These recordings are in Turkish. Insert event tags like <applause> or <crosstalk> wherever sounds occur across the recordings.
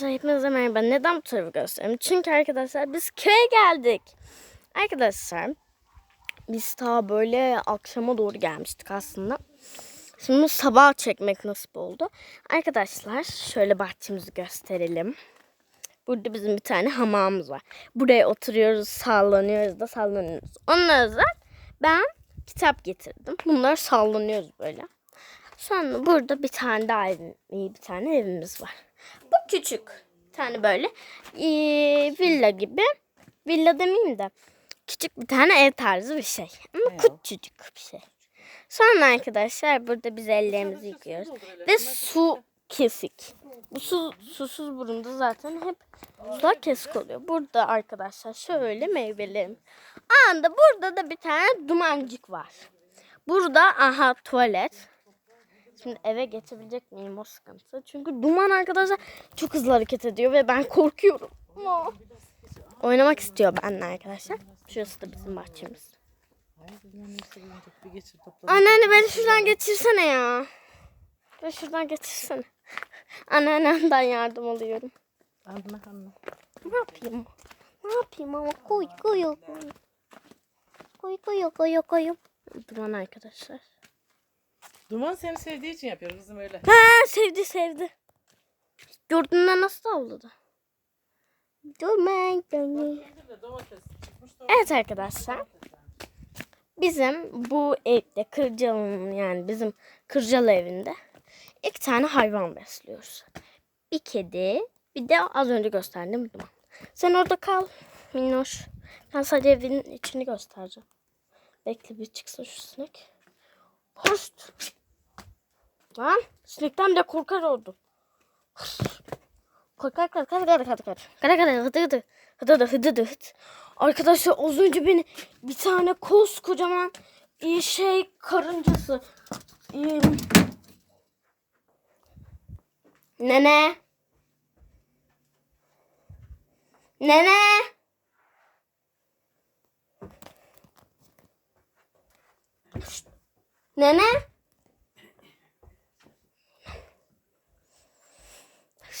Hepinize merhaba. Neden bu tarafı göstereyim? Çünkü arkadaşlar biz köye geldik. Arkadaşlar biz ta böyle akşama doğru gelmiştik aslında. Şimdi sabah çekmek nasip oldu. Arkadaşlar şöyle bahçemizi gösterelim. Burada bizim bir tane hamamımız var. Buraya oturuyoruz, sallanıyoruz da sallanıyoruz. Onun özel ben kitap getirdim. Bunlar sallanıyoruz böyle. Sonra burada bir tane daha bir tane evimiz var. Bu küçük. Tane böyle eee, villa gibi. Villa demeyeyim de küçük bir tane ev tarzı bir şey. Ama küçücük bir şey. Sonra arkadaşlar burada biz ellerimizi yıkıyoruz. Ve su kesik. Bu su, susuz burunda zaten hep sular kesik oluyor. Burada arkadaşlar şöyle meyvelerim. Anda burada da bir tane dumancık var. Burada aha tuvalet. Şimdi eve geçebilecek miyim o sıkıntı. Çünkü duman arkadaşlar çok hızlı hareket ediyor ve ben korkuyorum. Oynamak istiyor benimle arkadaşlar. Şurası da bizim bahçemiz. Anneanne beni şuradan geçirsene ya. Beni şuradan geçirsene. Anneannemden yardım alıyorum. Anla anla. Ne yapayım? Ne yapayım ama koy koy koy. Koy koy koy koy. Duman arkadaşlar. Duman seni sevdiği için yapıyor kızım öyle. Ha sevdi sevdi. Gördüğünde nasıl avladı? Duman duman. Evet arkadaşlar. Bizim bu evde Kırcalı'nın yani bizim Kırcalı evinde iki tane hayvan besliyoruz. Bir kedi bir de az önce gösterdiğim duman. Sen orada kal minnoş. Ben sadece evin içini göstereceğim. Bekle bir çıksın şu sinek. Hoşt. Lan sinekten bile korkar oldum. Korkar korkar korkar korkar korkar. Kara kara hıdı hıdı. Hıdı hıdı hıdı hıdı. Arkadaşlar az önce beni bir tane koskocaman e, şey karıncası. e, Nene. Nene. Nene.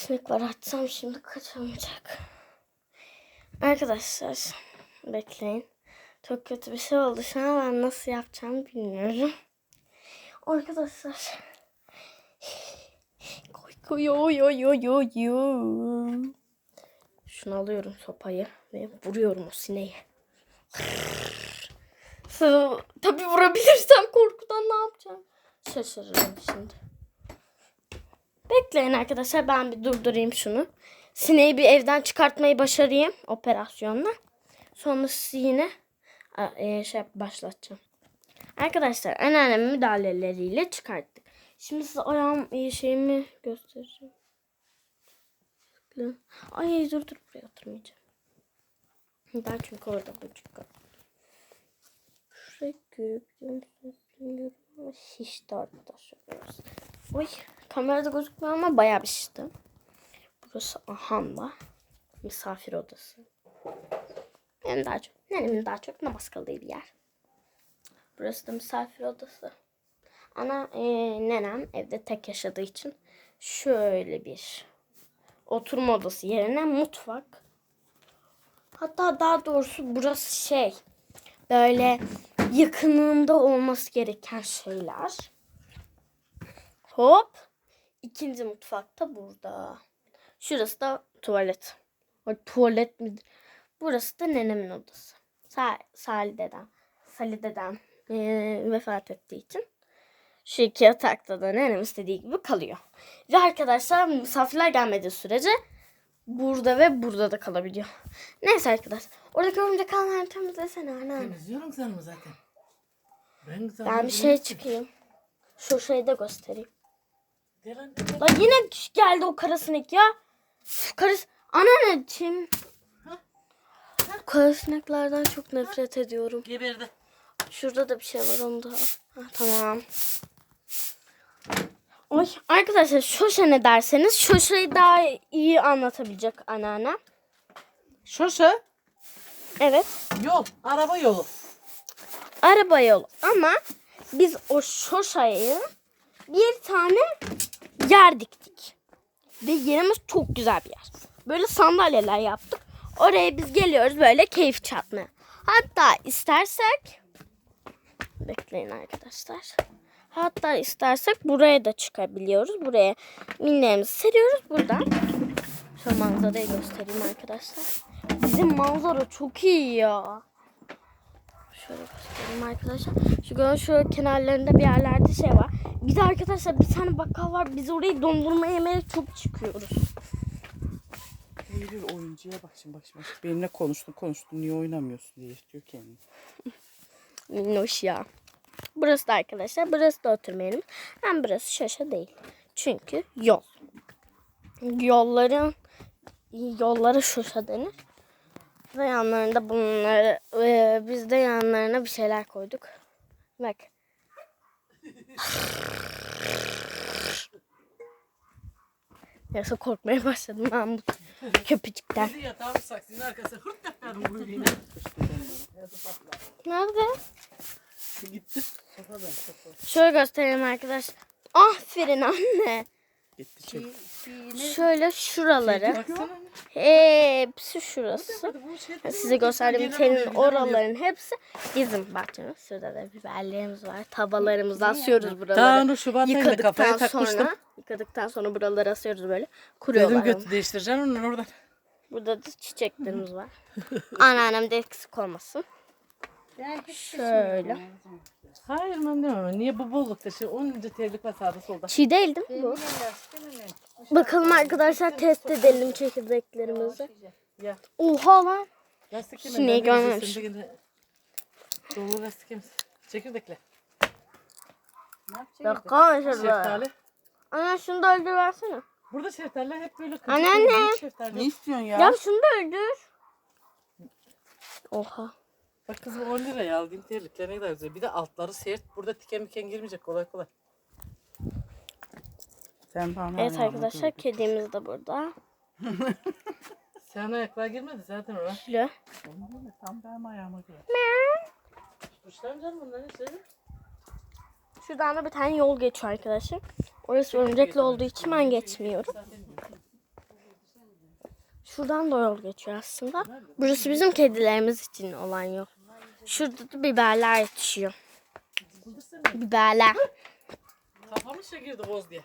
Sinek var açsam şimdi kaçamayacak. Arkadaşlar bekleyin. Çok kötü bir şey oldu şu an ben nasıl yapacağımı bilmiyorum. Arkadaşlar. Koy koy oy oy oy oy oy. Şunu alıyorum sopayı ve vuruyorum o sineği. Tabii vurabilirsem korkudan ne yapacağım? Şaşırırım şimdi. Bekleyin arkadaşlar ben bir durdurayım şunu. Sineği bir evden çıkartmayı başarayım operasyonla. Sonra sizi yine e, şey başlatacağım. Arkadaşlar anneannemin müdahaleleriyle çıkarttık. Şimdi size ayağım e, şeyimi göstereceğim. Ay dur dur buraya oturmayacağım. Ben çünkü orada böcek var. Şuraya ama şişti arkadaşlar. Oy kamerada gözükmüyor ama bayağı bir şişti. Burası Ahan'la misafir odası. Benim daha çok, nenemin daha çok namaz kıldığı bir yer. Burası da misafir odası. Ana e, nenem evde tek yaşadığı için şöyle bir oturma odası yerine mutfak. Hatta daha doğrusu burası şey böyle yakınında olması gereken şeyler. Hop. İkinci mutfak da burada. Şurası da tuvalet. Ay, tuvalet mi? Burası da nenemin odası. Sa Salih dedem. Salih dedem eee, vefat ettiği için. Şu iki yatakta da nenem istediği gibi kalıyor. Ve arkadaşlar misafirler gelmediği sürece burada ve burada da kalabiliyor. Neyse arkadaşlar. Oradaki örümcek ağlarını temizlesene anne. Temizliyorum sen mi zaten? Ben, Ben bir şey çıkayım. Şu şeyi de göstereyim. Lan yine geldi o kara sinek ya. Üf, Kara Anneanneciğim. Kara sineklerden çok nefret ediyorum. Geberdi. Şurada da bir şey var onu da. Ha, tamam. Oy, arkadaşlar şoşa ne derseniz şoşayı daha iyi anlatabilecek anneanne. Şoşa. Evet. Yol. Araba yolu. Araba yolu ama biz o şoşayı bir tane yer diktik. Ve yerimiz çok güzel bir yer. Böyle sandalyeler yaptık. Oraya biz geliyoruz böyle keyif çatmaya. Hatta istersek bekleyin arkadaşlar. Hatta istersek buraya da çıkabiliyoruz. Buraya minlerimizi seriyoruz buradan. Şu manzarayı göstereyim arkadaşlar. Bizim manzara çok iyi ya. Şöyle göstereyim arkadaşlar. Şu gördüğünüz şu kenarlarında bir yerlerde şey var. Bir de arkadaşlar bir tane bakkal var. Biz orayı dondurma yemeye çok çıkıyoruz. Eylül oyuncuya bak şimdi bak şimdi. bak. Benimle konuştun konuştun niye oynamıyorsun diye diyor kendini. Minnoş ya. Burası da arkadaşlar. Burası da oturma yerimiz. Hem burası şaşa değil. Çünkü yol. Yolların yollara şaşa denir. Ve yanlarında bunları e, biz de yanlarına bir şeyler koyduk. Bak. Yoksa korkmaya başladım ben bu köpücükten. Bizi yatağın saksının arkasına hırt yaparım bu yine. Nerede? Gitti. Sokadan. Şöyle göstereyim arkadaşlar. Aferin anne. Gitti çek. Şöyle şuraları. Baksana. Hepsi şurası. Şey- Size gösterdiğim telin oraların hepsi bizim bahçemiz. Şurada da biberlerimiz var. Tavalarımızı asıyoruz Daha buraları. onu Şubat ayında kafaya Yıkadıktan takmıştım. sonra, yıkadıktan sonra buraları asıyoruz böyle. Dedim Kuruyorlar. götü değiştireceksin onu oradan. Burada da çiçeklerimiz <laughs> var. Anneannem de eksik olmasın. Şöyle. Hayır ben demem. Niye bu bollukta şey onca terlik var sağda solda. Çiğ değil değil mi bu? Bakalım arkadaşlar test edelim çekirdeklerimizi. Ya Oha lan. Sineği görmemiş. Dolu lastik yemiz. Çekirdekle. Dakika şurada. Şeftali. Anne şunu da öldür versene. Burada şeftaliler hep böyle küçük Anneanne. Ne istiyorsun ya? Ya şunu da öldür. Oha. Bak kızım 10 liraya aldığım terlikler ne kadar güzel. Bir de altları sert. Burada tiken miken girmeyecek kolay kolay. Sen bana Evet arkadaşlar koydun. kedimiz de burada. <laughs> Sen ayaklar girmedi zaten ona. Şöyle. Tam benim ayağıma göre. Kuşlar mı canım bunların şeyleri? Şuradan da bir tane yol geçiyor arkadaşlar. Orası örümcekli olduğu için ben geçmiyorum. Şuradan da yol geçiyor aslında. Burası bizim kedilerimiz için olan yol. Şurada da biberler yetişiyor. Biberler. Kafamı şekilde boz diye.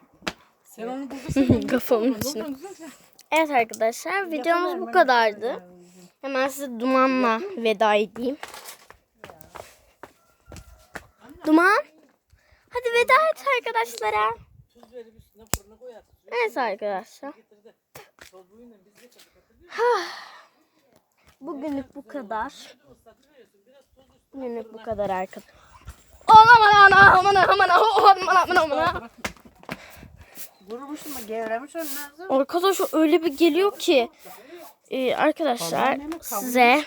Sen onu burada Kafamın içine. Evet arkadaşlar videomuz bu kadardı. Hemen size dumanla veda edeyim. Duman. Hadi veda et arkadaşlara. Evet arkadaşlar. Bugünlük bu kadar. Bugünlük bu kadar arkadaşlar. Aman aman aman aman aman aman aman. Vurmuşsun mu? Gevremiş ağzı. Arkadaşlar öyle bir geliyor ki. Ee, arkadaşlar size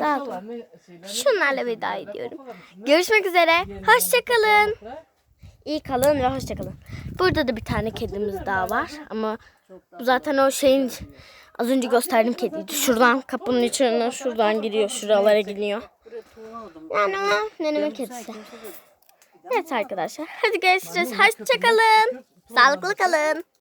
Daha şeyler. şunlarla veda ediyorum. Görüşmek üzere. Hoşçakalın. İyi kalın ve hoşçakalın. Burada da bir tane kedimiz daha var ama bu zaten o şeyin az önce gösterdiğim kediydi. Şuradan kapının içinden şuradan giriyor. Şuralara gidiyor. Yani o nenemin kedisi. Evet arkadaşlar. Hadi görüşürüz. Hoşçakalın. Sağlıklı kalın.